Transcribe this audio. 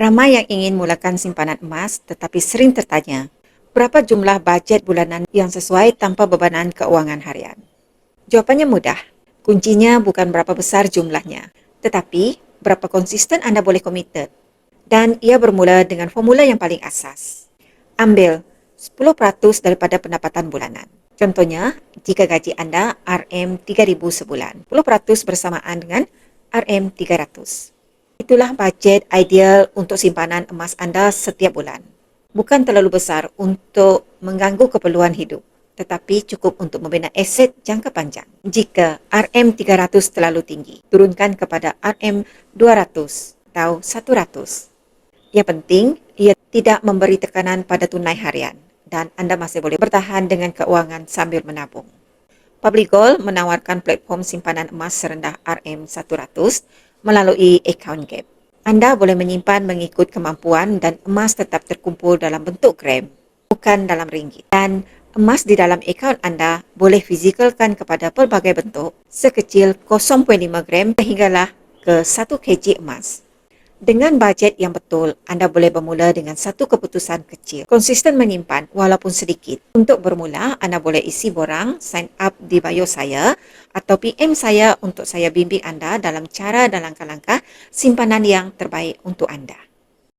Ramai yang ingin mulakan simpanan emas tetapi sering tertanya, berapa jumlah bajet bulanan yang sesuai tanpa bebanan keuangan harian? Jawapannya mudah. Kuncinya bukan berapa besar jumlahnya, tetapi berapa konsisten anda boleh komited. Dan ia bermula dengan formula yang paling asas. Ambil 10% daripada pendapatan bulanan. Contohnya, jika gaji anda RM3,000 sebulan, 10% bersamaan dengan RM300. Itulah bajet ideal untuk simpanan emas anda setiap bulan. Bukan terlalu besar untuk mengganggu keperluan hidup, tetapi cukup untuk membina aset jangka panjang. Jika RM300 terlalu tinggi, turunkan kepada RM200 atau 100. Yang penting, ia tidak memberi tekanan pada tunai harian dan anda masih boleh bertahan dengan keuangan sambil menabung. Public Gold menawarkan platform simpanan emas serendah RM100 melalui account gap. Anda boleh menyimpan mengikut kemampuan dan emas tetap terkumpul dalam bentuk gram, bukan dalam ringgit. Dan emas di dalam akaun anda boleh fizikalkan kepada pelbagai bentuk sekecil 0.5 gram sehinggalah ke 1 kg emas. Dengan bajet yang betul, anda boleh bermula dengan satu keputusan kecil. Konsisten menyimpan walaupun sedikit. Untuk bermula, anda boleh isi borang, sign up di bio saya atau PM saya untuk saya bimbing anda dalam cara dan langkah-langkah simpanan yang terbaik untuk anda.